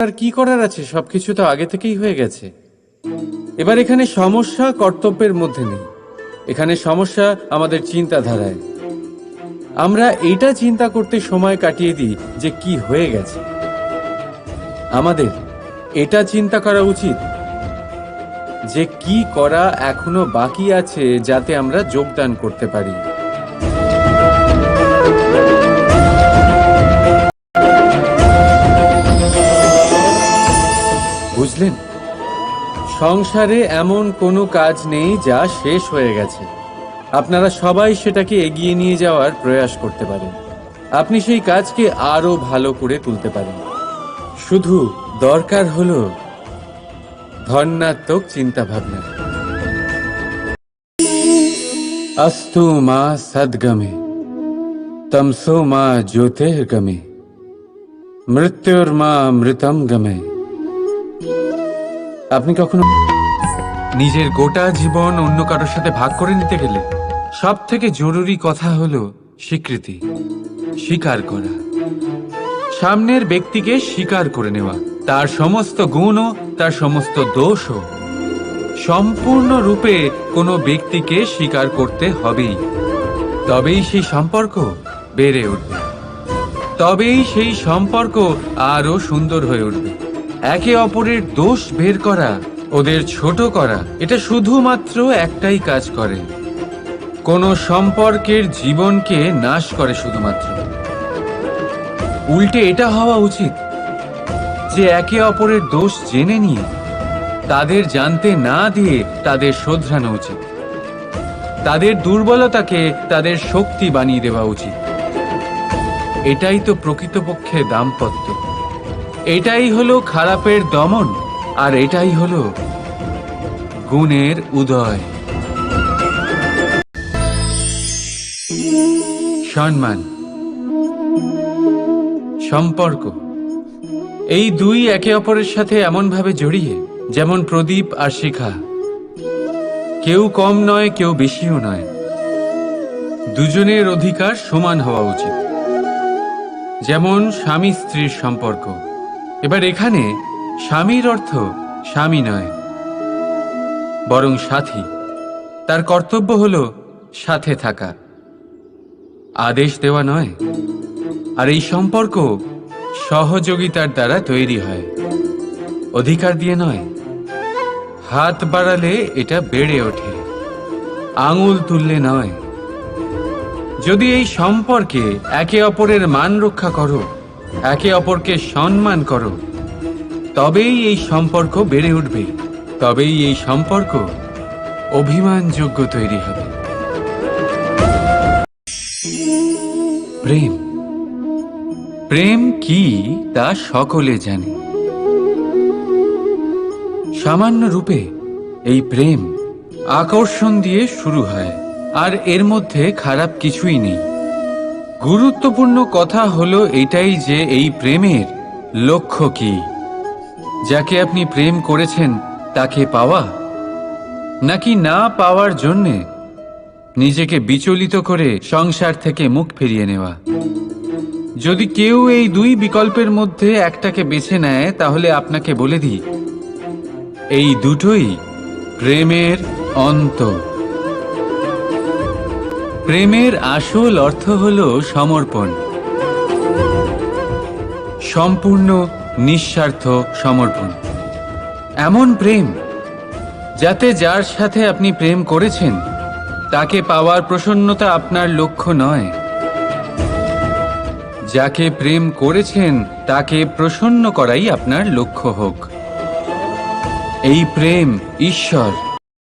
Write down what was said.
আর কি করার আছে? সবকিছু তো আগে থেকেই হয়ে গেছে। এবার এখানে সমস্যা কর্তব্যের মধ্যে নেই। এখানে সমস্যা আমাদের চিন্তাধারায়। আমরা এটা চিন্তা করতে সময় কাটিয়ে দিই যে কি হয়ে গেছে। আমাদের এটা চিন্তা করা উচিত যে কি করা এখনও বাকি আছে যাতে আমরা যোগদান করতে পারি। বুঝলেন? সংসারে এমন কোনো কাজ নেই যা শেষ হয়ে গেছে। আপনারা সবাই সেটাকে এগিয়ে নিয়ে যাওয়ার প্রয়াস করতে পারেন। আপনি সেই কাজকে আরও ভালো করে তুলতে পারেন। শুধু দরকার হলো ধন্যাত্মক চিন্তাভাবনা। আস্তু মা সদ্গমে, তমসো মা জ্যোতির্গমে, মৃত্যুর মা মৃতম গমে। আপনি কখনো নিজের গোটা জীবন অন্য কারোর সাথে ভাগ করে নিতে গেলে সব থেকে জরুরি কথা হলো স্বীকৃতি, স্বীকার করা। সামনের ব্যক্তিকে স্বীকার করে নেওয়া। তার সমস্ত গুণও, তার সমস্ত দোষও। সম্পূর্ণ রূপে কোনো ব্যক্তিকে স্বীকার করতে হবেই। তবেই সেই সম্পর্ক বেড়ে উঠবে। তবেই সেই সম্পর্ক আরও সুন্দর হয়ে উঠবে। একে অপরের দোষ বের করা, ওদের ছোট করা, এটা শুধুমাত্র একটাই কাজ করে। কোন সম্পর্কের জীবনকে নাশ করে শুধুমাত্র। উল্টে এটা হওয়া উচিত যে একে অপরের দোষ জেনে নিয়ে, তাদের জানতে না দিয়ে তাদের শোধরানো উচিত। তাদের দুর্বলতাকে তাদের শক্তি বানিয়ে দেওয়া উচিত। এটাই তো প্রকৃতপক্ষে দাম্পত্য। এটাই হলো খারাপের দমন, আর এটাই হলো গুণের উদয়। সম্মান, সম্পর্ক, এই দুই একে অপরের সাথে এমনভাবে জড়িয়ে, যেমন প্রদীপ আর শিখা। কেউ কম নয়, কেউ বেশিও নয়। দুজনের অধিকার সমান হওয়া উচিত। যেমন স্বামী স্ত্রীর সম্পর্ক। এবার এখানে স্বামীর অর্থ স্বামী নয়, বরং সাথী। তার কর্তব্য হল সাথে থাকা। আদেশ দেওয়া নয়, আর এই সম্পর্ক সহযোগিতার দ্বারা তৈরি হয়। অধিকার দিয়ে নয়, হাত বাড়ালে এটা বেড়ে ওঠে, আঙুল তুললে নয়। যদি এই সম্পর্কে একে অপরের মান রক্ষা করো একে অপরকে সম্মান করো। তবেই এই সম্পর্ক বেড়ে উঠবে। তবেই এই সম্পর্ক অভিমানযোগ্য তৈরি হবে। প্রেম। প্রেম কি তা সকলে জানে। সামান্য রূপে এই প্রেম আকর্ষণ দিয়ে শুরু হয়, আর এর মধ্যে খারাপ কিছুই নেই। গুরুত্বপূর্ণ কথা হলো এটাই যে এই প্রেমের লক্ষ্য কি। যাকে আপনি প্রেম করেছেন, তাকে পাওয়া? নাকি না পাওয়ার জন্যে নিজেকে বিচলিত করে সংসার থেকে মুখ ফিরিয়ে নেওয়া? যদি কেউ এই দুই বিকল্পের মধ্যে একটাকে বেছে নেয়, তাহলে আপনাকে বলে দিই, এই দুটোই প্রেমের অন্ত। প্রেমের আসল অর্থ হল সমর্পণ। সম্পূর্ণ, নিঃস্বার্থ সমর্পণ। এমন প্রেম, যাতে যার সাথে আপনি প্রেম করেছেন, তাকে পাওয়ার প্রসন্নতা আপনার লক্ষ্য নয়। যাকে প্রেম করেছেন, তাকে প্রসন্ন করাই আপনার লক্ষ্য হোক। এই প্রেম ঈশ্বর।